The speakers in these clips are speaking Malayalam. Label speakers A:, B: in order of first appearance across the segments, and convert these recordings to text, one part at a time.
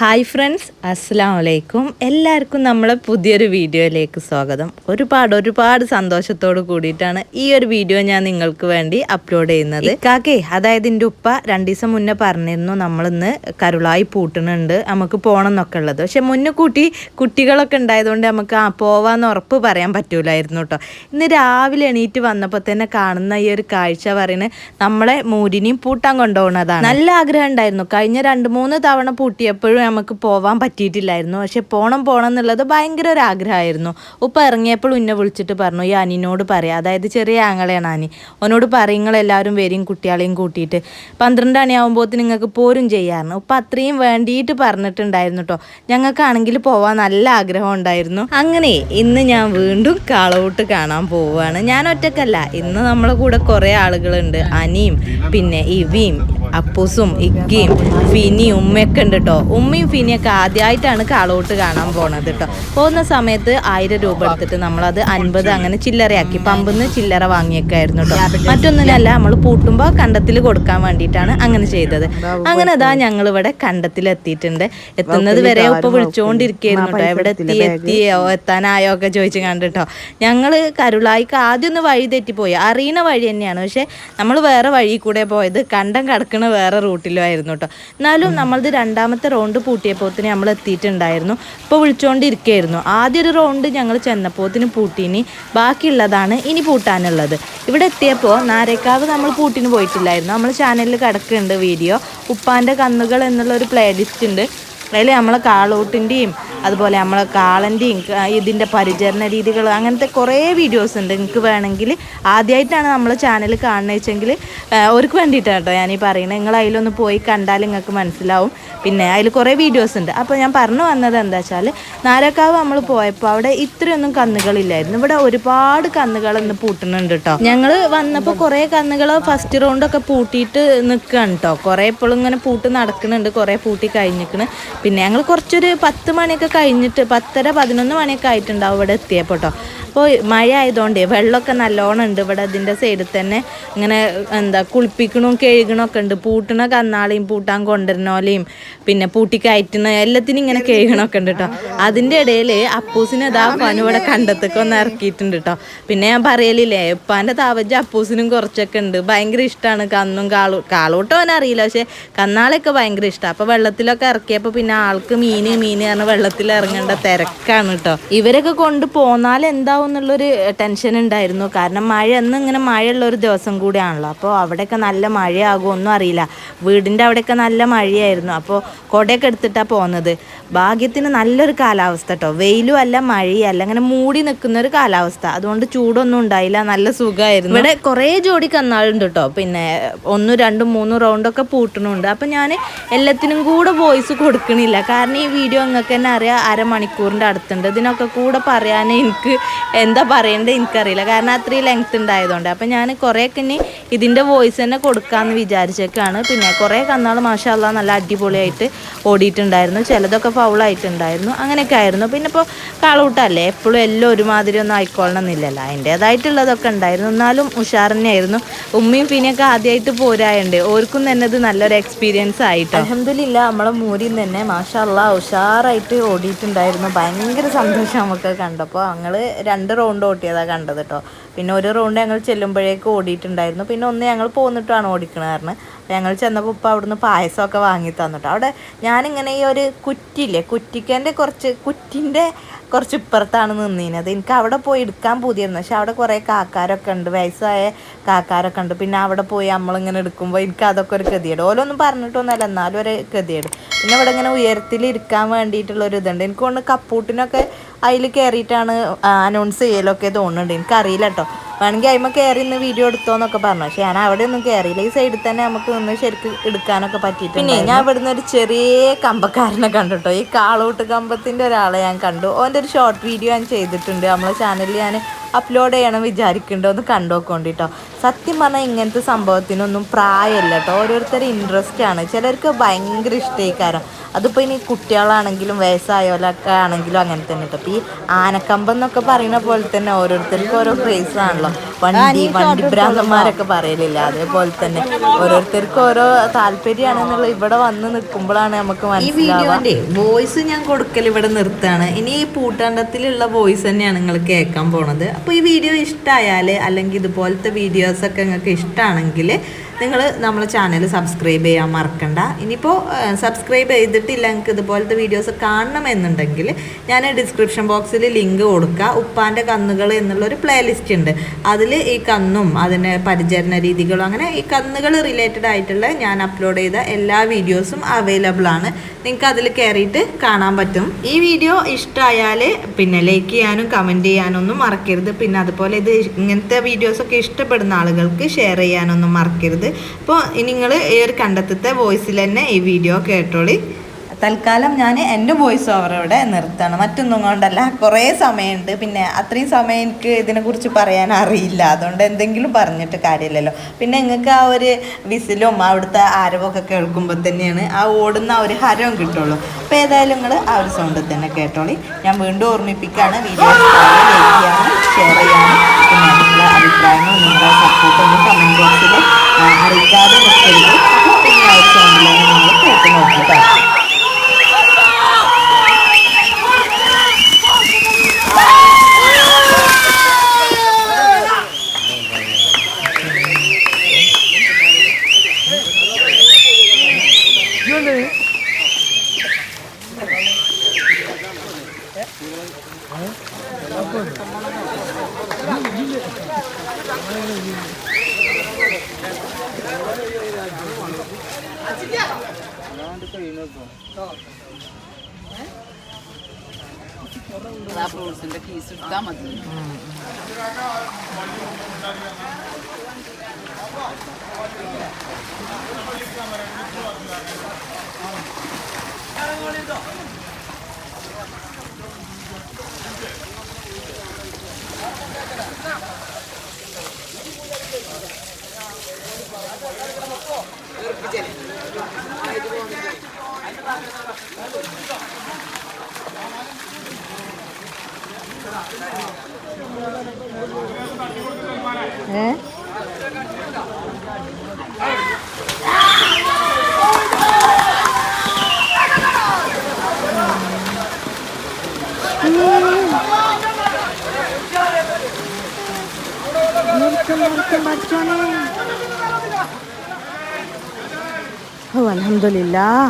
A: ഹായ് ഫ്രണ്ട്സ് അസ്സാം വലൈക്കും എല്ലാവർക്കും നമ്മളെ പുതിയൊരു വീഡിയോയിലേക്ക് സ്വാഗതം. ഒരുപാട് ഒരുപാട് സന്തോഷത്തോട് കൂടിയിട്ടാണ് ഈ ഒരു വീഡിയോ ഞാൻ നിങ്ങൾക്ക് വേണ്ടി അപ്ലോഡ് ചെയ്യുന്നത്. കാക്കെ അതായത് എന്റെ ഉപ്പ രണ്ട് ദിവസം മുന്നേ പറഞ്ഞിരുന്നു നമ്മളിന്ന് കരുളായി പൂട്ടുന്നുണ്ട് നമുക്ക് പോകണം എന്നൊക്കെ ഉള്ളത്. പക്ഷെ മുന്നേ കൂട്ടി കുട്ടികളൊക്കെ ഉണ്ടായതുകൊണ്ട് നമുക്ക് ആ പോവാന്ന് ഉറപ്പ് പറയാൻ പറ്റൂലായിരുന്നു കേട്ടോ ഇന്ന് രാവിലെ എണീറ്റ് വന്നപ്പോൾ തന്നെ കാണുന്ന ഈ ഒരു കാഴ്ച പറയുന്നത് നമ്മളെ മൂരിനെയും പൂട്ടാൻ കൊണ്ടുപോകുന്നതാണ് നല്ല ആഗ്രഹം ഉണ്ടായിരുന്നു. കഴിഞ്ഞ രണ്ട് മൂന്ന് തവണ പൂട്ടിയപ്പോഴും നമുക്ക് പോവാൻ പറ്റിയിട്ടില്ലായിരുന്നു. പക്ഷെ പോണം പോണം എന്നുള്ളത് ഭയങ്കര ഒരു ആഗ്രഹമായിരുന്നു. ഉപ്പ ഇറങ്ങിയപ്പോൾ ഉന്നെ വിളിച്ചിട്ട് പറഞ്ഞു ഈ അനിനോട് പറയാം. അതായത് ചെറിയ ആങ്ങളെയാണ് അനി. അവനോട് പറയും നിങ്ങളെല്ലാവരും വരും കുട്ടികളെയും കൂട്ടിയിട്ട്. പന്ത്രണ്ട് മണിയാകുമ്പോഴത്തേന് നിങ്ങൾക്ക് പോരും ചെയ്യാറുണ്ട് ഉപ്പ അത്രയും വേണ്ടിയിട്ട് പറഞ്ഞിട്ടുണ്ടായിരുന്നു കേട്ടോ ഞങ്ങൾക്കാണെങ്കിൽ പോവാൻ നല്ല ആഗ്രഹം ഉണ്ടായിരുന്നു. അങ്ങനെ ഇന്ന് ഞാൻ വീണ്ടും കാളവൂട്ട് കാണാൻ പോവുകയാണ്. ഞാൻ ഒറ്റക്കല്ല. ഇന്ന് നമ്മളെ കൂടെ കുറേ ആളുകളുണ്ട്. അനിയും പിന്നെ ഇവിയും അപ്പൂസും ഇക്കിയും ഫിനിയും ഉമ്മയൊക്കെ ഉണ്ട് കേട്ടോ ഉമ്മയും ഫിനിയൊക്കെ ആദ്യമായിട്ടാണ് കാളോട്ട് കാണാൻ പോണത് കേട്ടോ പോകുന്ന സമയത്ത് ആയിരം രൂപ എടുത്തിട്ട് നമ്മളത് അൻപത് അങ്ങനെ ചില്ലറയാക്കി പമ്പിന്ന് ചില്ലറ വാങ്ങിയൊക്കെയായിരുന്നു കേട്ടോ മറ്റൊന്നിനല്ല നമ്മൾ പൂട്ടുമ്പോൾ കണ്ടത്തിൽ കൊടുക്കാൻ വേണ്ടിയിട്ടാണ് അങ്ങനെ ചെയ്തത്. അങ്ങനെ അതാ ഞങ്ങൾ ഇവിടെ കണ്ടത്തിൽ എത്തിയിട്ടുണ്ട് എത്തുന്നത് വരെ ഇപ്പൊ വിളിച്ചുകൊണ്ടിരിക്കുകയായിരുന്നു കേട്ടോ എവിടെ എത്തി എത്തിയോ എത്താനായോ ഒക്കെ ചോദിച്ചു കണ്ടിട്ടോ ഞങ്ങൾ കരുളായിക്ക് ആദ്യം ഒന്ന് വഴി തെറ്റിപ്പോയി. അറിയുന്ന വഴി തന്നെയാണ്. പക്ഷെ നമ്മൾ വേറെ വഴി കൂടെ പോയത് കണ്ടം കടക്കണ വേറെ റൂട്ടിലുമായിരുന്നു കേട്ടോ എന്നാലും നമ്മളത് രണ്ടാമത്തെ റൗണ്ട് പൂട്ടിയപ്പോത്തിന് നമ്മൾ എത്തിയിട്ടുണ്ടായിരുന്നു. ഇപ്പോൾ വിളിച്ചുകൊണ്ടിരിക്കുകയായിരുന്നു ആദ്യ ഒരു റൗണ്ട് ഞങ്ങൾ ചെന്നപ്പോത്തിന് പൂട്ടിനി. ബാക്കിയുള്ളതാണ് ഇനി പൂട്ടാനുള്ളത്. ഇവിടെ എത്തിയപ്പോൾ നാരേക്കാവ് നമ്മൾ പൂട്ടിന് പോയിട്ടില്ലായിരുന്നു. നമ്മൾ ചാനലിൽ കിടക്കുന്നുണ്ട് വീഡിയോ ഉപ്പാന്റെ കന്നുകൾ എന്നുള്ള ഒരു പ്ലേലിസ്റ്റ് ഉണ്ട്. അതിൽ നമ്മൾ കാളൂട്ടിന്റെയും അതുപോലെ നമ്മൾ കാളന്റെയും ഇതിന്റെ പരിചരണ രീതികൾ അങ്ങനത്തെ കുറേ വീഡിയോസ് ഉണ്ട്. നിങ്ങൾക്ക് വേണമെങ്കിൽ ആദ്യമായിട്ടാണ് നമ്മൾ ചാനൽ കാണുന്നത് വെച്ചെങ്കിൽ അവർക്ക് വേണ്ടിയിട്ടാണ് കേട്ടോ ഞാനീ പറയുന്നത്. നിങ്ങൾ അതിലൊന്ന് പോയി കണ്ടാൽ നിങ്ങൾക്ക് മനസ്സിലാവും. പിന്നെ അതിൽ കുറേ വീഡിയോസ് ഉണ്ട്. അപ്പോൾ ഞാൻ പറഞ്ഞു വന്നത് എന്താ വെച്ചാൽ നാരക്കാവ് നമ്മൾ പോയപ്പോൾ അവിടെ ഇത്രയൊന്നും കന്നുകളില്ലായിരുന്നു. ഇവിടെ ഒരുപാട് കന്നുകൾ ഇന്ന് പൂട്ടുന്നുണ്ട് കേട്ടോ. ഞങ്ങൾ വന്നപ്പോൾ കുറേ കന്നുകൾ ഫസ്റ്റ് റൗണ്ടൊക്കെ പൂട്ടിയിട്ട് നിൽക്കുകയാണ് കേട്ടോ. കുറേ ഇപ്പോഴും ഇങ്ങനെ പൂട്ട് നടക്കുന്നുണ്ട്. കുറേ പൂട്ടി കഴിഞ്ഞിരിക്കണ്. പിന്നെ ഞങ്ങൾ കുറച്ചൊരു പത്ത് മണിയൊക്കെ കഴിഞ്ഞിട്ട് പത്തര പതിനൊന്ന് മണിയൊക്കെ ആയിട്ടുണ്ടാവും ഇവിടെ എത്തിയപ്പോൾ കേട്ടോ അപ്പോൾ മഴ ആയതുകൊണ്ടേ വെള്ളമൊക്കെ നല്ലോണം ഉണ്ട് ഇവിടെ അതിന്റെ സൈഡിൽ തന്നെ. ഇങ്ങനെ എന്താ കുളിപ്പിക്കണോ കഴുകണോ ഒക്കെ ഉണ്ട്. പൂട്ടണ കന്നാളിയും പൂട്ടാൻ കൊണ്ടുവരണോലെയും പിന്നെ പൂട്ടി കയറ്റുന്ന എല്ലാത്തിനും ഇങ്ങനെ കഴുകണമൊക്കെ ഉണ്ട് കേട്ടോ അതിന്റെ ഇടയിൽ അപ്പൂസിനെ ഇതാ പനു ഇവിടെ കണ്ടത്തൊക്കെ ഒന്ന് ഇറക്കിയിട്ടുണ്ട് കേട്ടോ പിന്നെ ഞാൻ പറയലില്ലേ ഉപ്പാന്റെ താവജ്ജ അപ്പൂസിനും കുറച്ചൊക്കെ ഉണ്ട്. ഭയങ്കര ഇഷ്ടമാണ് കന്നും കാളൂ കാളൂട്ടോ അവനറിയില്ല പക്ഷേ കന്നാളൊക്കെ ഭയങ്കര ഇഷ്ടമാണ് അപ്പോൾ വെള്ളത്തിലൊക്കെ ഇറക്കിയപ്പോൾ പിന്നെ ആൾക്ക് മീന് മീന് പറഞ്ഞ വെള്ളത്തിൽ ഇറങ്ങേണ്ട തിരക്കാണ് കേട്ടോ ഇവരൊക്കെ കൊണ്ട് പോന്നാൽ എന്താവും എന്നുള്ളൊരു ടെൻഷൻ ഉണ്ടായിരുന്നു. കാരണം മഴ അന്ന് ഇങ്ങനെ മഴയുള്ള ഒരു ദിവസം കൂടിയാണല്ലോ. അപ്പോൾ അവിടെയൊക്കെ നല്ല മഴയാകുമോ ഒന്നും അറിയില്ല. വീടിന്റെ അവിടെയൊക്കെ നല്ല മഴയായിരുന്നു. അപ്പോൾ കുടയൊക്കെ എടുത്തിട്ടാണ് പോകുന്നത് ഭാഗ്യത്തിന് നല്ലൊരു കാലാവസ്ഥ കേട്ടോ വെയിലും അല്ല മഴയല്ല അങ്ങനെ മൂടി നിൽക്കുന്ന ഒരു കാലാവസ്ഥ. അതുകൊണ്ട് ചൂടൊന്നും ഉണ്ടായില്ല. നല്ല സുഖമായിരുന്നു. ഇവിടെ കുറേ ജോഡി കന്നാളുണ്ട് കേട്ടോ പിന്നെ ഒന്നും രണ്ടും മൂന്നും റൗണ്ടൊക്കെ പൂട്ടണുണ്ട്. അപ്പം ഞാൻ എല്ലാത്തിനും കൂടെ വോയിസ് കൊടുക്കണില്ല കാരണം ഈ വീഡിയോ നിങ്ങൾക്ക് തന്നെ അറിയാം അരമണിക്കൂറിന്റെ അടുത്തുണ്ട്. ഇതിനൊക്കെ കൂടെ പറയാൻ എനിക്ക് എന്താ പറയേണ്ടത് എനിക്കറിയില്ല. കാരണം അത്രയും ലെങ്ത് ഉണ്ടായതുകൊണ്ട്. അപ്പം ഞാൻ കുറേയൊക്കെ ഇനി ഇതിന്റെ വോയിസ് തന്നെ കൊടുക്കാമെന്ന് വിചാരിച്ചൊക്കെയാണ് പിന്നെ കുറേ കന്നാൾ മാഷാല്ല നല്ല അടിപൊളിയായിട്ട് ഓടിയിട്ടുണ്ടായിരുന്നു. ചിലതൊക്കെ ഫൗളായിട്ടുണ്ടായിരുന്നു അങ്ങനെയൊക്കെ ആയിരുന്നു. പിന്നെ ഇപ്പോൾ കാളൂട്ടല്ലേ എപ്പോഴും എല്ലാം ഒരുമാതിരി ഒന്നും ആയിക്കൊള്ളണം എന്നില്ലല്ലോ അതിന്റേതായിട്ടുള്ളതൊക്കെ ഉണ്ടായിരുന്നു. എന്നാലും ഉഷാർ തന്നെയായിരുന്നു. ഉമ്മയും പിന്നെയൊക്കെ ആദ്യമായിട്ട് പോരായുണ്ട് ഓർക്കും തന്നെ ഇത് നല്ലൊരു എക്സ്പീരിയൻസ് ആയിട്ട്. അലഹമില്ല നമ്മളെ മൂരിൽ തന്നെ മാഷാല്ല ഉഷാറായിട്ട് ഓടിയിട്ടുണ്ടായിരുന്നു. ഭയങ്കര സന്തോഷം നമുക്ക് കണ്ടപ്പോൾ ഞങ്ങൾ രണ്ട് റൗണ്ട് ഓട്ടിയതാണ് കണ്ടത് കേട്ടോ പിന്നെ ഒരു റൗണ്ട് ഞങ്ങൾ ചെല്ലുമ്പോഴേക്ക് ഓടിയിട്ടുണ്ടായിരുന്നു. പിന്നെ ഒന്ന് ഞങ്ങൾ പോന്നിട്ടാണ് ഓടിക്കണത് കാരണം. ഞങ്ങൾ ചെന്നപ്പോൾ ഇപ്പോൾ അവിടുന്ന് പായസമൊക്കെ വാങ്ങി തന്നിട്ടോ. അവിടെ ഞാനിങ്ങനെ ഈ ഒരു കുറ്റിയില്ലേ കുറ്റിക്കന്റെ കുറച്ച് കുറ്റിന്റെ കുറച്ച് ഇപ്പുറത്താണ് നിന്നീനത് എനിക്ക് അവിടെ പോയി എടുക്കാൻ പുതിയിരുന്നു പക്ഷെ അവിടെ കുറേ കാക്കാരൊക്കെ ഉണ്ട്. വയസ്സായ കാക്കാരൊക്കെ ഉണ്ട്. പിന്നെ അവിടെ പോയി നമ്മളിങ്ങനെ എടുക്കുമ്പോൾ എനിക്ക് അതൊക്കെ ഒരു ഗതിയേട് ഓരോന്നും പറഞ്ഞിട്ടൊന്നുമല്ല. എന്നാലും ഒരു ഗതിയേട് പിന്നെ ഇവിടെ ഇങ്ങനെ ഉയരത്തിൽ ഇരിക്കാൻ വേണ്ടിയിട്ടുള്ള ഒരു ഇതുണ്ട്. എനിക്ക് തോന്നുന്നു കപ്പൂട്ടിനൊക്കെ അതിൽ കയറിയിട്ടാണ് അനൗൺസ് ചെയ്യലൊക്കെ തോന്നുന്നുണ്ട്. എനിക്കറിയില്ല കേട്ടോ. വേണമെങ്കിൽ അതിമ്മ കയറി ഇന്ന് വീഡിയോ എടുത്തോന്നൊക്കെ പറഞ്ഞു. പക്ഷെ ഞാൻ അവിടെ ഒന്നും കയറിയില്ല ഈ സൈഡിൽ തന്നെ നമുക്ക് നിന്ന് ശരിക്കും എടുക്കാനൊക്കെ പറ്റിയിട്ട് പിന്നെ ഞാൻ ഇവിടുന്ന് ഒരു ചെറിയ കമ്പക്കാരനെ കണ്ടു കേട്ടോ ഈ കാളൂട്ട് കമ്പത്തിന്റെ ഒരാളെ ഞാൻ കണ്ടു. ഓന്റെ ഒരു ഷോർട്ട് വീഡിയോ ഞാൻ ചെയ്തിട്ടുണ്ട്. നമ്മളെ ചാനലിൽ ഞാൻ അപ്ലോഡ് ചെയ്യണം വിചാരിക്കുന്നുണ്ടോ ഒന്ന് കൊണ്ടിട്ടോ സത്യം പറഞ്ഞാൽ ഇങ്ങനത്തെ സംഭവത്തിനൊന്നും പ്രായമല്ല കേട്ടോ ഓരോരുത്തരുടെ ഇൻട്രസ്റ്റ് ആണ്. ചിലർക്ക് ഭയങ്കര ഇഷ്ടമായിക്കാരം അതിപ്പോൾ ഇനി കുട്ടികളാണെങ്കിലും വയസ്സായവരൊക്കെ ആണെങ്കിലും അങ്ങനെ തന്നെ കേട്ടോ അപ്പോൾ ഈ ആനക്കമ്പം എന്നൊക്കെ പറയുന്ന പോലെ തന്നെ ഓരോരുത്തർക്കും ഓരോ ക്രേസ് ആണല്ലോ. വണ്ടി വണ്ടി ഭ്രാന്തന്മാരൊക്കെ പറയലില്ല. അതേപോലെ തന്നെ ഓരോരുത്തർക്കും ഓരോ താല്പര്യമാണെന്നുള്ള ഇവിടെ വന്ന് നിൽക്കുമ്പോഴാണ് നമുക്ക്
B: വീഡിയോന്റെ വോയിസ് ഞാൻ കൊടുക്കൽ ഇവിടെ നിർത്താണ് ഇനി ഈ പൂട്ടാണ്ടത്തിലുള്ള വോയിസ് തന്നെയാണ് നിങ്ങൾ കേൾക്കാൻ പോണത്. അപ്പോൾ ഈ വീഡിയോ ഇഷ്ടമായാൽ അല്ലെങ്കിൽ ഇതുപോലത്തെ വീഡിയോസൊക്കെ നിങ്ങൾക്ക് ഇഷ്ടമാണെങ്കിൽ നിങ്ങൾ നമ്മളെ ചാനൽ സബ്സ്ക്രൈബ് ചെയ്യാൻ മറക്കണ്ട. ഇനിയിപ്പോൾ സബ്സ്ക്രൈബ് ചെയ്തിട്ടില്ല നിങ്ങൾക്ക് ഇതുപോലത്തെ വീഡിയോസ് കാണണമെന്നുണ്ടെങ്കിൽ ഞാൻ ഡിസ്ക്രിപ്ഷൻ ബോക്സിൽ ലിങ്ക് കൊടുക്കുക ഉപ്പാന്റെ കന്നുകൾ എന്നുള്ളൊരു പ്ലേലിസ്റ്റ് ഉണ്ട്. അതിൽ ഈ കന്നും അതിന് പരിചരണ രീതികളും അങ്ങനെ ഈ കന്നുകൾ റിലേറ്റഡ് ആയിട്ടുള്ള ഞാൻ അപ്ലോഡ് ചെയ്ത എല്ലാ വീഡിയോസും അവൈലബിൾ ആണ്. നിങ്ങൾക്ക് അതിൽ കയറിയിട്ട് കാണാൻ പറ്റും. ഈ വീഡിയോ ഇഷ്ടമായാൽ പിന്നെ ലൈക്ക് ചെയ്യാനും കമന്റ് ചെയ്യാനൊന്നും മറക്കരുത്. പിന്നെ അതുപോലെ ഇത് ഇങ്ങനത്തെ വീഡിയോസൊക്കെ ഇഷ്ടപ്പെടുന്ന ആളുകൾക്ക് ഷെയർ ചെയ്യാനൊന്നും മറക്കരുത്. അപ്പോൾ നിങ്ങൾ ഈ ഒരു കണ്ടെത്തത്തെ വോയിസിൽ തന്നെ ഈ വീഡിയോ കേട്ടോളി.
A: തൽക്കാലം ഞാൻ എന്റെ വോയിസ് ഓവർ ഇവിടെ നിർത്തണം. മറ്റൊന്നും കൊണ്ടല്ല കുറേ സമയമുണ്ട്. പിന്നെ അത്രയും സമയം എനിക്ക് ഇതിനെക്കുറിച്ച് പറയാൻ അറിയില്ല. അതുകൊണ്ട് എന്തെങ്കിലും പറഞ്ഞിട്ട് കാര്യമില്ലല്ലോ. പിന്നെ നിങ്ങൾക്ക് ആ ഒരു വിസിലും അവിടുത്തെ ആരവൊക്കെ കേൾക്കുമ്പോൾ തന്നെയാണ് ആ ഓടുന്ന ആ ഒരു ഹരവും കിട്ടുള്ളൂ. അപ്പോൾ ഏതായാലും നിങ്ങൾ ആ ഒരു സൗണ്ടിൽ തന്നെ കേട്ടോളി. ഞാൻ വീണ്ടും ഓർമ്മിപ്പിക്കുകയാണ്. വീഡിയോ ഷെയർ ചെയ്യാനും. നിങ്ങളുടെ അഭിപ്രായങ്ങളും നിങ്ങളുടെ സപ്പോർട്ടൊന്നും കമന്റ് ബോക്സിൽ അറിയിക്കാതെ നിൽക്കരുത്. അപ്പോൾ പിന്നെ ആ ഒരു സൗണ്ടിൽ തന്നെ നിങ്ങൾ കേട്ട് നോക്കിട്ടോ
C: ആ ഫ്രൂട്ട്സിന്റെ കീസ് എടുത്താൽ മതി
A: ഏ 네? হুম আলহামদুলিল্লাহ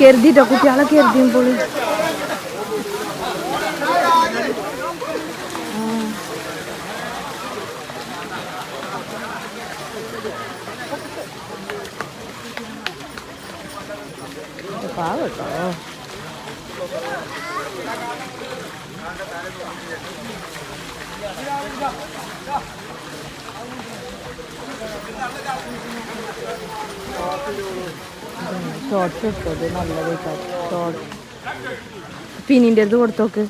A: കരുതിട്ടോ കുട്ടികളെ കരുതിയുമ്പോൾ പാവട്ടോ ഷോർട്സ് ഇട്ടത് നല്ലത് ഷോർട്ട് പിന്നിന്റെ അടുത്ത് കൊടുത്തോക്ക്.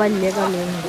A: വലിയ കളിയുണ്ട്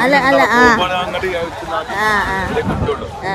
B: അല്ല അല്ല ആ. ആ ആ.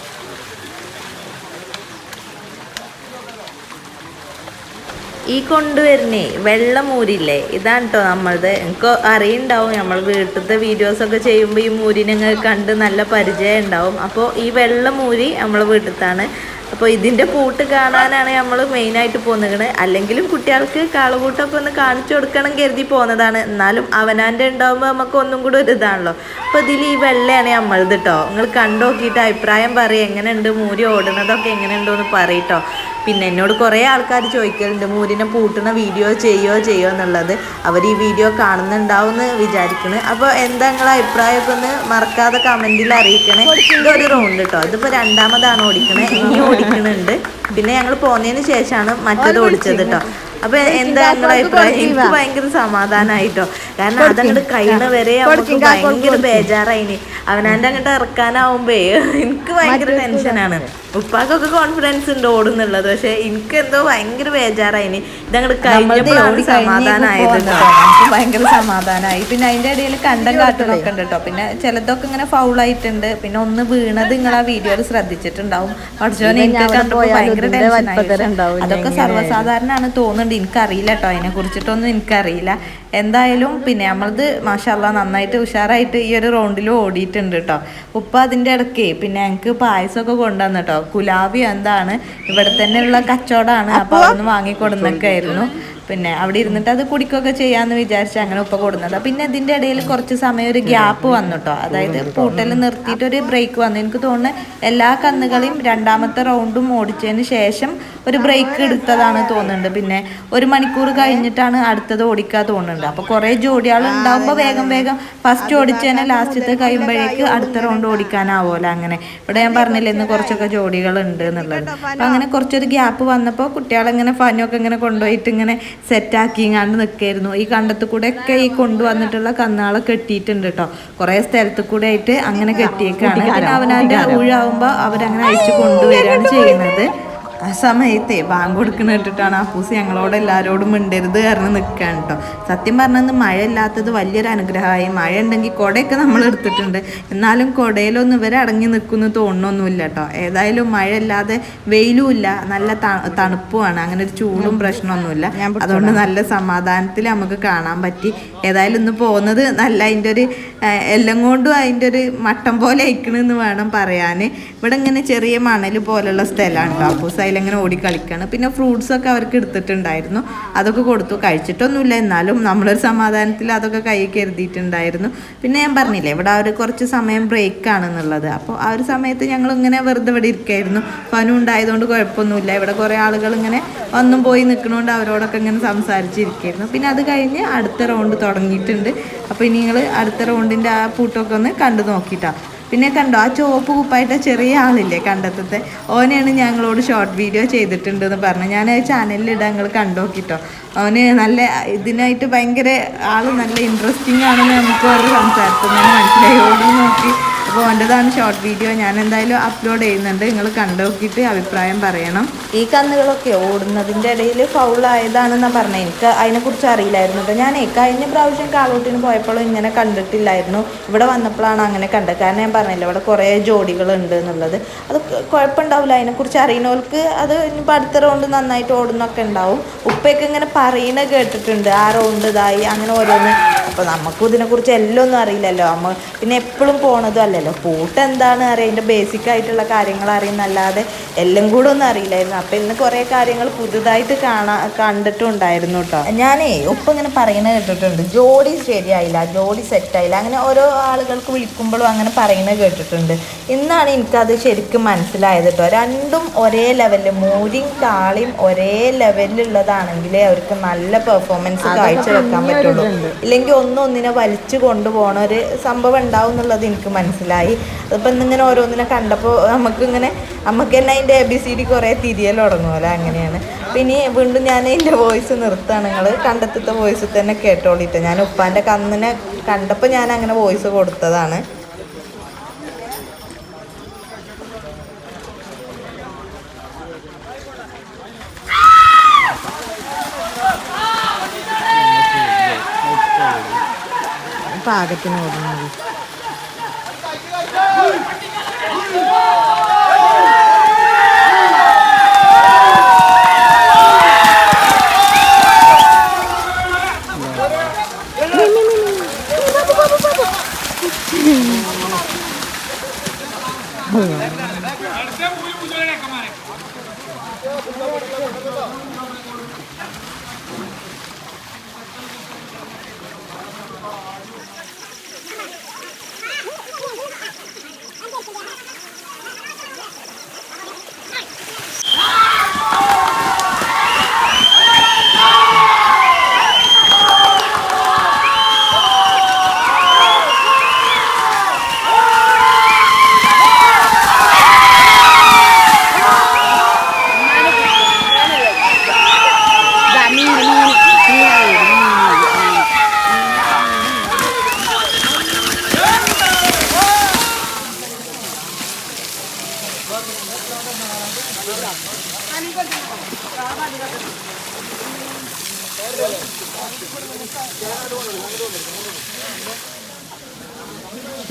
A: ഈ കൊണ്ടുവരുന്നേ വെള്ളമൂരില്ലേ ഇതാണ് കേട്ടോ നമ്മളത് എനിക്ക് അറിയുണ്ടാവും നമ്മൾ വീട്ടിലത്തെ വീഡിയോസൊക്കെ ചെയ്യുമ്പോൾ ഈ മൂരിനെ കണ്ട് നല്ല പരിചയം ഉണ്ടാവും. അപ്പോൾ ഈ വെള്ളമൂരി നമ്മൾ വീട്ടിലത്താണ് അപ്പോൾ ഇതിന്റെ പൂട്ട് കാണാനാണ് നമ്മൾ മെയിനായിട്ട് പോകുന്നത് അല്ലെങ്കിലും കുട്ടികൾക്ക് കാളുകൂട്ടൊക്കെ ഒന്ന് കാണിച്ചു കൊടുക്കണം കരുതി പോകുന്നതാണ് എന്നാലും അവനാന്റെ ഉണ്ടാകുമ്പോൾ നമുക്ക് ഒന്നും കൂടെ ഒരു ഇതാണല്ലോ. അപ്പോൾ ഇതിൽ ഈ വെള്ളയാണ് നമ്മളത് കേട്ടോ നിങ്ങൾ കണ്ടു നോക്കിയിട്ട് അഭിപ്രായം പറയും. എങ്ങനെയുണ്ട് മൂരി ഓടുന്നതൊക്കെ എങ്ങനെയുണ്ടോ എന്ന് പറയട്ടോ പിന്നെ എന്നോട് കുറേ ആൾക്കാർ ചോദിക്കലുണ്ട് മൂരിനെ പൂട്ടുന്ന വീഡിയോ ചെയ്യോ ചെയ്യോ എന്നുള്ളത്. അവർ ഈ വീഡിയോ കാണുന്നുണ്ടാവും എന്ന് വിചാരിക്കണ്. അപ്പോൾ എന്താ നിങ്ങളെ അഭിപ്രായമൊക്കെ ഒന്ന് മറക്കാതെ കമന്റിൽ അറിയിക്കണേ. ഇതൊരു റൗണ്ട് കേട്ടോ ഇതിപ്പോൾ രണ്ടാമതാണ് ഓടിക്കണേ. ഇനി ഓടിക്കണുണ്ട്. പിന്നെ ഞങ്ങൾ പോന്നതിന് ശേഷമാണ് മറ്റത് ഓടിച്ചത് കേട്ടോ അപ്പൊ എന്താ നിങ്ങളെ അഭിപ്രായം? എനിക്ക് ഭയങ്കര സമാധാനായിട്ടോ. കാരണം അതങ്ങോട്ട് കഴിയണ വരെ നമുക്ക് ഭയങ്കര ബേജാറായിനി. അവനാന്റെ അങ്ങോട്ട് ഇറക്കാനാവുമ്പേ എനിക്ക് ഭയങ്കര ടെൻഷനാണ് ഉപ്പാക്കൊക്കെ കോൺഫിഡൻസ് ഉണ്ട് ഓടുന്നുള്ളത്. പക്ഷെ എനിക്ക് എന്തോ ഭയങ്കര ബേജാറായിനി. ഇതങ്ങോട്ട് കഴിഞ്ഞപ്പോഴാണ്
B: സമാധാനമായത് ഭയങ്കര സമാധാനമായി പിന്നെ അതിന്റെ ഇടയിൽ കണ്ടം കാട്ടുകളൊക്കെ ഉണ്ട് കേട്ടോ പിന്നെ ചിലതൊക്കെ ഇങ്ങനെ ഫൗളായിട്ടുണ്ട്. പിന്നെ ഒന്ന് വീണത് നിങ്ങൾ ആ വീഡിയോയിൽ ശ്രദ്ധിച്ചിട്ടുണ്ടാവും. പഠിച്ചോനെ എനിക്ക് കണ്ടപ്പോൾ ഭയങ്കര ടെൻഷനായി അതൊക്കെ സർവസാധാരണമാണ് തോന്നുന്നുണ്ട്. എനിക്കറിയില്ല കേട്ടോ അതിനെ കുറിച്ചിട്ടൊന്നും എനിക്കറിയില്ല. എന്തായാലും പിന്നെ നമ്മളത് മാഷല്ല നന്നായിട്ട് ഉഷാറായിട്ട് ഈ ഒരു റൗണ്ടിൽ ഓടിയിട്ടുണ്ട് കേട്ടോ ഉപ്പ അതിന്റെ ഇടയ്ക്ക് പിന്നെ ഞങ്ങൾക്ക് പായസമൊക്കെ കൊണ്ടുവന്നു കേട്ടോ കുലാബി എന്താണ്? ഇവിടെ തന്നെ ഉള്ള കച്ചവടമാണ് അപ്പോൾ അതൊന്ന് വാങ്ങിക്കൊടുന്നൊക്കെ ആയിരുന്നു. പിന്നെ അവിടെ ഇരുന്നിട്ട് അത് കുടിക്കുകയൊക്കെ ചെയ്യാന്ന് വിചാരിച്ച് അങ്ങനെ ഉപ്പ കൊടുന്നത്. പിന്നെ ഇതിന്റെ ഇടയിൽ കുറച്ച് സമയം ഒരു ഗ്യാപ്പ് വന്നു കേട്ടോ അതായത് പൂട്ടൽ നിർത്തിയിട്ട് ഒരു ബ്രേക്ക് വന്നു. എനിക്ക് തോന്നുന്നു എല്ലാ കന്നുകളെയും രണ്ടാമത്തെ റൗണ്ടും ഓടിച്ചതിന് ശേഷം ഒരു ബ്രേക്ക് എടുത്തതാണ് തോന്നുന്നുണ്ട്. പിന്നെ ഒരു മണിക്കൂർ കഴിഞ്ഞിട്ടാണ് അടുത്തത് ഓടിക്കാൻ തോന്നുന്നുണ്ട്. അപ്പോൾ കുറേ ജോഡികൾ ഉണ്ടാകുമ്പോൾ വേഗം വേഗം ഫസ്റ്റ് ഓടിച്ചതിനെ ലാസ്റ്റത്തെ കഴിയുമ്പോഴേക്ക് അടുത്ത റൗണ്ട് ഓടിക്കാനാവുമല്ലോ അങ്ങനെ. ഇവിടെ ഞാൻ പറഞ്ഞില്ലേ ഇന്ന് കുറച്ചൊക്കെ ജോഡികൾ ഉണ്ട് എന്നുള്ളത്. അപ്പൊ അങ്ങനെ കുറച്ചൊരു ഗ്യാപ്പ് വന്നപ്പോൾ കുട്ടികളിങ്ങനെ ഫനൊക്കെ ഇങ്ങനെ കൊണ്ടുപോയിട്ട് ഇങ്ങനെ സെറ്റാക്കിങ്ങാണ്ട് നിൽക്കായിരുന്നു ഈ കണ്ടത്തിൽ കൂടെ ഒക്കെ ഈ കൊണ്ടുവന്നിട്ടുള്ള കന്നാളെ കെട്ടിയിട്ടുണ്ട് കേട്ടോ കുറേ സ്ഥലത്ത് കൂടെ ആയിട്ട് അങ്ങനെ കെട്ടിയേക്കാണ്. പിന്നെ അവനവന്റെ ഊഴാവുമ്പോൾ അവരങ്ങനെ അയച്ചു കൊണ്ടുവരികയാണ് ചെയ്യുന്നത്.
A: ആ സമയത്തെ ബാങ്ക് കൊടുക്കണ ഇട്ടിട്ടാണ് അപ്പൂസ് ഞങ്ങളോട് എല്ലാവരോടും മിണ്ടരുത് കാരണം നിൽക്കാൻ കേട്ടോ സത്യം പറഞ്ഞാൽ മഴ ഇല്ലാത്തത് വലിയൊരു അനുഗ്രഹമായി. മഴ ഉണ്ടെങ്കിൽ കുടയൊക്കെ നമ്മൾ എടുത്തിട്ടുണ്ട്. എന്നാലും കുടയിലൊന്നും ഇവരെ അടങ്ങി നിൽക്കുന്നു തോന്നൊന്നുമില്ല കേട്ടോ ഏതായാലും മഴ ഇല്ലാതെ വെയിലും ഇല്ല. നല്ല തണുപ്പുമാണ്. അങ്ങനെ ഒരു ചൂടും പ്രശ്നമൊന്നുമില്ല. അതുകൊണ്ട് നല്ല സമാധാനത്തിൽ നമുക്ക് കാണാൻ പറ്റി. ഏതായാലും ഇന്ന് പോകുന്നത് നല്ല അതിന്റെ ഒരു എല്ലാം കൊണ്ടും അതിന്റെ ഒരു മട്ടം പോലെ അയക്കണമെന്ന് വേണം പറയാൻ. ഇവിടെ ഇങ്ങനെ ചെറിയ മണൽ പോലുള്ള സ്ഥലമാണ് കേട്ടോ അപ്പൂസ് അതിലിങ്ങനെ ഓടി കളിക്കാണ്. പിന്നെ ഫ്രൂട്ട്സൊക്കെ അവർക്ക് എടുത്തിട്ടുണ്ടായിരുന്നു. അതൊക്കെ കൊടുത്തു. കഴിച്ചിട്ടൊന്നുമില്ല. എന്നാലും നമ്മളൊരു സമാധാനത്തിൽ അതൊക്കെ കൈ കരുതിയിട്ടുണ്ടായിരുന്നു. പിന്നെ ഞാൻ പറഞ്ഞില്ലേ ഇവിടെ അവർ കുറച്ച് സമയം ബ്രേക്ക് ആണെന്നുള്ളത്. അപ്പോൾ ആ ഒരു സമയത്ത് ഞങ്ങൾ ഇങ്ങനെ വെറുതെ ഇവിടെ ഇരിക്കായിരുന്നു. ഫനും ഉണ്ടായതുകൊണ്ട് കുഴപ്പമൊന്നുമില്ല. ഇവിടെ കുറേ ആളുകൾ ഇങ്ങനെ ഒന്നും പോയി നിൽക്കണോണ്ട് അവരോടൊക്കെ ഇങ്ങനെ സംസാരിച്ചിരിക്കായിരുന്നു. പിന്നെ അത് കഴിഞ്ഞ് അടുത്ത റൗണ്ട് തുടങ്ങിയിട്ടുണ്ട്. അപ്പോൾ ഇനി നിങ്ങൾ അടുത്ത റൗണ്ടിന്റെ ആ പൂട്ടൊക്കെ ഒന്ന് കണ്ടു നോക്കിയിട്ടാ പിന്നെ കണ്ടോ ആ ചുവപ്പ് കുപ്പായിട്ട ചെറിയ ആളില്ലേ കണ്ടെത്തത്തെ? ഓനെയാണ് ഞങ്ങളോട് ഷോർട്ട് വീഡിയോ ചെയ്തിട്ടുണ്ട് എന്ന് പറഞ്ഞു. ഞാൻ ചാനലിൽ ഇടാൻ നിങ്ങൾ കണ്ടോക്കിട്ടോ അവന് നല്ല ഇതിനായിട്ട് ഭയങ്കര ആൾ നല്ല ഇൻട്രസ്റ്റിംഗ് ആണെന്ന് നമുക്ക് അവർ സംസാരത്തിൽ നിന്ന് മനസ്സിലായി. ഓടി നോക്കി അപ്പോൾ എന്റെതാണ് ഷോർട്ട് വീഡിയോ ഞാൻ എന്തായാലും അപ്ലോഡ് ചെയ്യുന്നുണ്ട്. നിങ്ങൾ കണ്ടു നോക്കിയിട്ട് അഭിപ്രായം പറയണം. ഈ കന്നുകളൊക്കെ ഓടുന്നതിന്റെ ഇടയിൽ ഫൗളായതാണെന്നാണ് പറഞ്ഞത് എനിക്ക് അതിനെക്കുറിച്ച് അറിയില്ലായിരുന്നു കേട്ടോ. ഞാൻ കഴിഞ്ഞ പ്രാവശ്യം കാളൂട്ടിന് പോയപ്പോഴും ഇങ്ങനെ കണ്ടിട്ടില്ലായിരുന്നു. ഇവിടെ വന്നപ്പോഴാണ് അങ്ങനെ കണ്ടത്. കാരണം ഞാൻ പറഞ്ഞില്ല ഇവിടെ കുറേ ജോഡികളുണ്ട് എന്നുള്ളത്. അത് കുഴപ്പമുണ്ടാവില്ല. അതിനെക്കുറിച്ച് അറിയുന്നവർക്ക് അത് ഇനിയിപ്പോൾ അടുത്ത റൗണ്ട് നന്നായിട്ട് ഓടുന്നൊക്കെ ഉണ്ടാവും. ഉപ്പയൊക്കെ ഇങ്ങനെ പറയുന്നത് കേട്ടിട്ടുണ്ട്. ആ റൗണ്ട് ഇതായി. അങ്ങനെ ഓരോന്ന് അപ്പോൾ നമുക്കും ഇതിനെക്കുറിച്ച് എല്ലാം ഒന്നും അറിയില്ലല്ലോ. നമ്മൾ പിന്നെ എപ്പോഴും പോണതും അല്ലല്ലോ. പൂട്ട് എന്താണ് അറിയാം? അതിന്റെ ബേസിക് ആയിട്ടുള്ള കാര്യങ്ങൾ അറിയുന്നല്ലാതെ എല്ലാം കൂടെ ഒന്നും അറിയില്ലായിരുന്നു. അപ്പം ഇന്ന് കുറേ കാര്യങ്ങൾ പുതുതായിട്ട് കാണാ കണ്ടിട്ടുണ്ടായിരുന്നു കേട്ടോ ഞാനേ ഒപ്പം ഇങ്ങനെ പറയുന്നത് കേട്ടിട്ടുണ്ട്. ജോഡി ശരിയായില്ല ജോഡി സെറ്റായില്ല അങ്ങനെ ഓരോ ആളുകൾക്ക് വിളിക്കുമ്പോഴും അങ്ങനെ പറയുന്നത് കേട്ടിട്ടുണ്ട്. ഇന്നാണ് എനിക്കത് ശരിക്കും മനസ്സിലായത് കേട്ടോ രണ്ടും ഒരേ ലെവലിൽ മൂരിയും കാളിയും ഒരേ ലെവലിലുള്ളതാണെങ്കിലേ അവർക്ക് നല്ല പെർഫോമൻസ് കാഴ്ച വെക്കാൻ പറ്റുള്ളൂ ഇല്ലെങ്കിൽ ഒന്നും ഒന്നിനെ വലിച്ചു കൊണ്ടുപോകണ ഒരു സംഭവം ഉണ്ടാവും എന്നുള്ളത് എനിക്ക് മനസ്സിലായി. അതിപ്പോൾ ഇന്നിങ്ങനെ ഓരോന്നിനെ കണ്ടപ്പോൾ നമുക്കിങ്ങനെ നമുക്ക് തന്നെ അതിന്റെ എ ബി സി ഡി കുറേ തിരിയൽ തുടങ്ങുമല്ലോ അങ്ങനെയാണ്. പിന്നെ വീണ്ടും ഞാൻ എന്റെ വോയിസ് നിർത്താണ് നിങ്ങൾ കണ്ടെത്തത്തെ വോയിസ് തന്നെ കേട്ടോളിട്ട്. ഞാൻ ഉപ്പാന്റെ കന്നിനെ കണ്ടപ്പോൾ ഞാൻ അങ്ങനെ വോയിസ് കൊടുത്തതാണ്. പാകത്തിന് ഓടുന്നത്.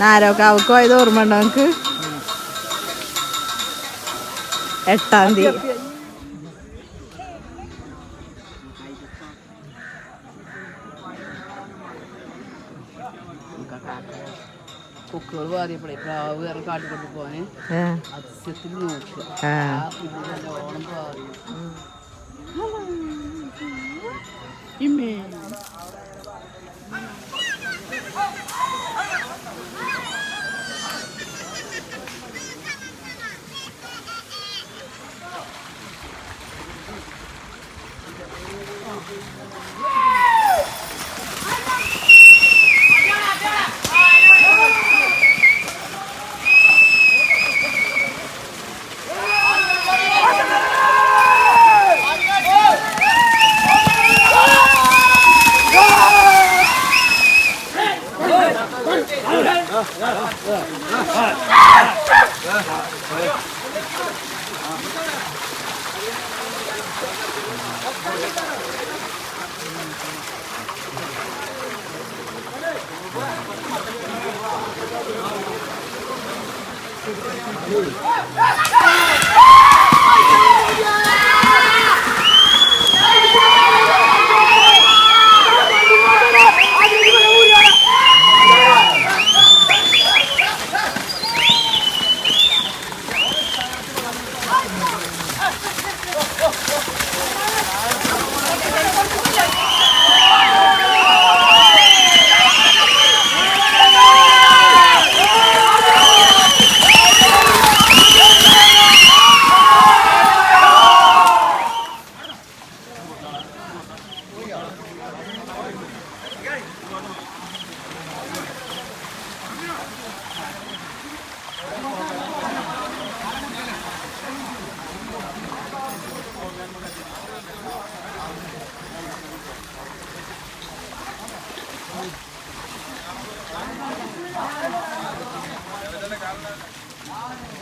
A: നാരോക്കാവക്ക് പോയത് ഓർമ്മ ഉണ്ടോ നമുക്ക് എട്ടാം തീയതി.
C: കൊക്കുകൾ പാറിയപ്പോഴേ പ്രാവ് വേറെ കാട്ടി പോകാന്
A: ആ,
C: അതിശയത്തിൽ നോക്കുക ഓണം പാറി.
D: Yemeğim.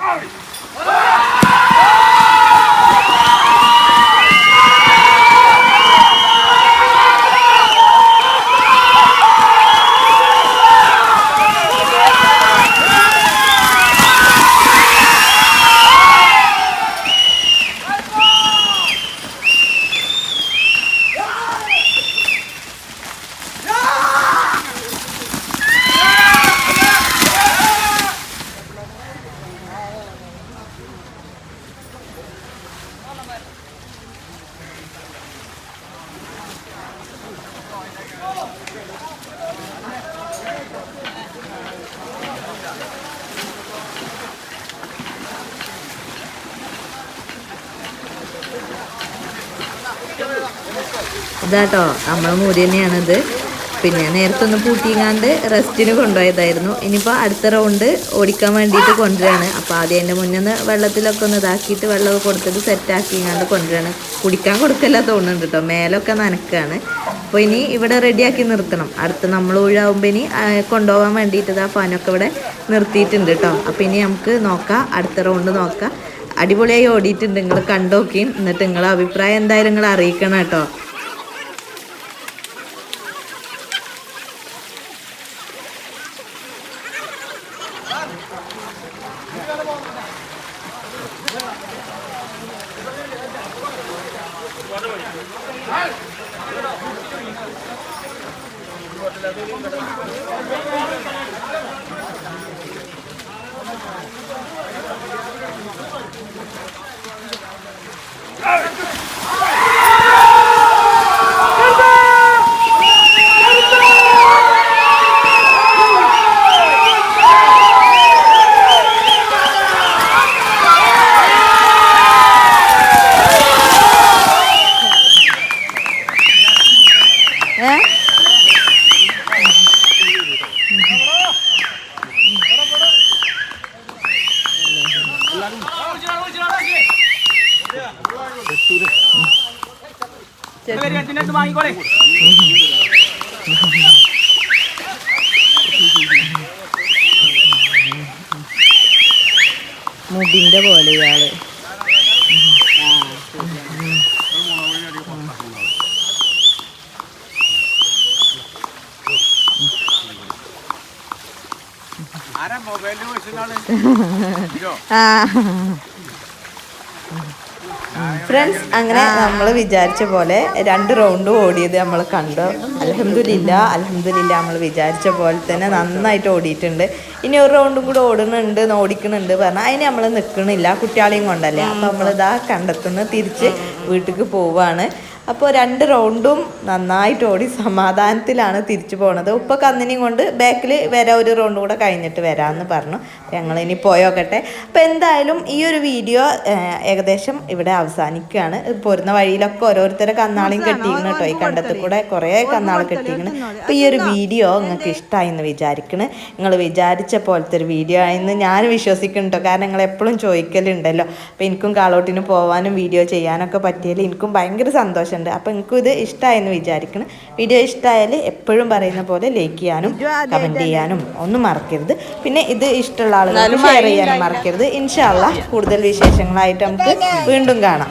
D: Out!
A: ഇതാട്ടോ നമ്മളെ മൂരി തന്നെയാണിത്. പിന്നെ നേരത്തെ ഒന്ന് പൂട്ടിങ്ങാണ്ട് റെസ്റ്റിന് കൊണ്ടുപോയതായിരുന്നു. ഇനിയിപ്പോൾ അടുത്ത റൗണ്ട് ഓടിക്കാൻ വേണ്ടിയിട്ട് കൊണ്ടുവരാണ്. അപ്പോൾ ആദ്യം അതിന്റെ മുന്നേ ഒന്ന് വെള്ളത്തിലൊക്കെ ഒന്ന് ഇതാക്കിയിട്ട് വെള്ളമൊക്കെ കൊടുത്തിട്ട് സെറ്റാക്കിങ്ങാണ്ട് കൊണ്ടുവരാണ്. കുടിക്കാൻ കൊടുക്കല്ല തോന്നുന്നുണ്ട് കേട്ടോ മേലൊക്കെ നനക്കാണ്. അപ്പോൾ ഇനി ഇവിടെ റെഡിയാക്കി നിർത്തണം. അടുത്ത് നമ്മൾ ഒഴിവാകുമ്പോൾ ഇനി കൊണ്ടുപോകാൻ വേണ്ടിയിട്ട് ആ ഫാനൊക്കെ ഇവിടെ നിർത്തിയിട്ടുണ്ട് കേട്ടോ അപ്പോൾ ഇനി നമുക്ക് നോക്കാം. അടുത്ത റൗണ്ട് നോക്കാം. അടിപൊളിയായി ഓടിയിട്ടുണ്ട്. നിങ്ങൾ കണ്ടോക്കിയും എന്നിട്ട് നിങ്ങളെ അഭിപ്രായം എന്തായാലും നിങ്ങൾ അറിയിക്കണം കേട്ടോ Thank you. മുടിന്റെ
E: പോലെ ഇയാൾ. ആ.
A: ഫ്രണ്ട്സ് അങ്ങനെ നമ്മൾ വിചാരിച്ച പോലെ രണ്ട് റൗണ്ട് ഓടിയത് നമ്മൾ കണ്ടു. അലഹമില്ല അലഹമില്ല നമ്മൾ വിചാരിച്ച പോലെ തന്നെ നന്നായിട്ട് ഓടിയിട്ടുണ്ട്. ഇനി ഒരു റൗണ്ടും കൂടെ ഓടുന്നുണ്ട് ഓടിക്കുന്നുണ്ട് പറഞ്ഞാൽ അതിന് നമ്മൾ നിൽക്കണില്ല കുട്ടികളെയും കൊണ്ടല്ലേ. അപ്പം നമ്മളിതാ കണ്ടെത്തുന്ന തിരിച്ച് വീട്ടിലേക്ക് പോവാണ്. അപ്പോൾ രണ്ട് റൗണ്ടും നന്നായിട്ട് ഓടി സമാധാനത്തിലാണ് തിരിച്ചു പോണത്. ഉപ്പ കന്നിനെയും കൊണ്ട് ബാക്കിൽ വരാം ഒരു റൗണ്ട് കൂടെ കഴിഞ്ഞിട്ട് വരാമെന്ന് പറഞ്ഞു. ഞങ്ങൾ ഇനി പോയോക്കട്ടെ. അപ്പോൾ എന്തായാലും ഈ ഒരു വീഡിയോ ഏകദേശം ഇവിടെ അവസാനിക്കുകയാണ്. പോരുന്ന വഴിയിലൊക്കെ ഓരോരുത്തരെ കന്നാളിയും കെട്ടിയിരുന്നു കേട്ടോ. ഈ കണ്ടത്തിൽ കൂടെ കുറേ കന്നാൾ കെട്ടിയിരുന്നു അപ്പോൾ ഈ ഒരു വീഡിയോ നിങ്ങൾക്ക് ഇഷ്ടമായി എന്ന് വിചാരിക്കണ്. നിങ്ങൾ വിചാരിച്ച പോലത്തെ ഒരു വീഡിയോ ആയെന്ന് ഞാൻ വിശ്വസിക്കുന്നുണ്ടോ കാരണം നിങ്ങൾ എപ്പോഴും ചോദിക്കലുണ്ടല്ലോ. അപ്പോൾ എനിക്കും കാളോട്ടിന് പോകാനും വീഡിയോ ചെയ്യാനൊക്കെ പറ്റിയാൽ എനിക്കും ഭയങ്കര സന്തോഷമുണ്ട് അപ്പോൾ എനിക്കും ഇത് ഇഷ്ടമായെന്ന് വിചാരിക്കണം. വീഡിയോ ഇഷ്ടമായാൽ എപ്പോഴും പറയുന്ന പോലെ ലൈക്ക് ചെയ്യാനും കമന്റ് ചെയ്യാനും ഒന്നും മറക്കരുത്. പിന്നെ ഇത് ഇഷ്ടമുള്ള ആളുകൾ ഷെയർ ചെയ്യാനും മറക്കരുത്. ഇൻഷാല്ല കൂടുതൽ വിശേഷങ്ങളായിട്ട് നമുക്ക് വീണ്ടും കാണാം.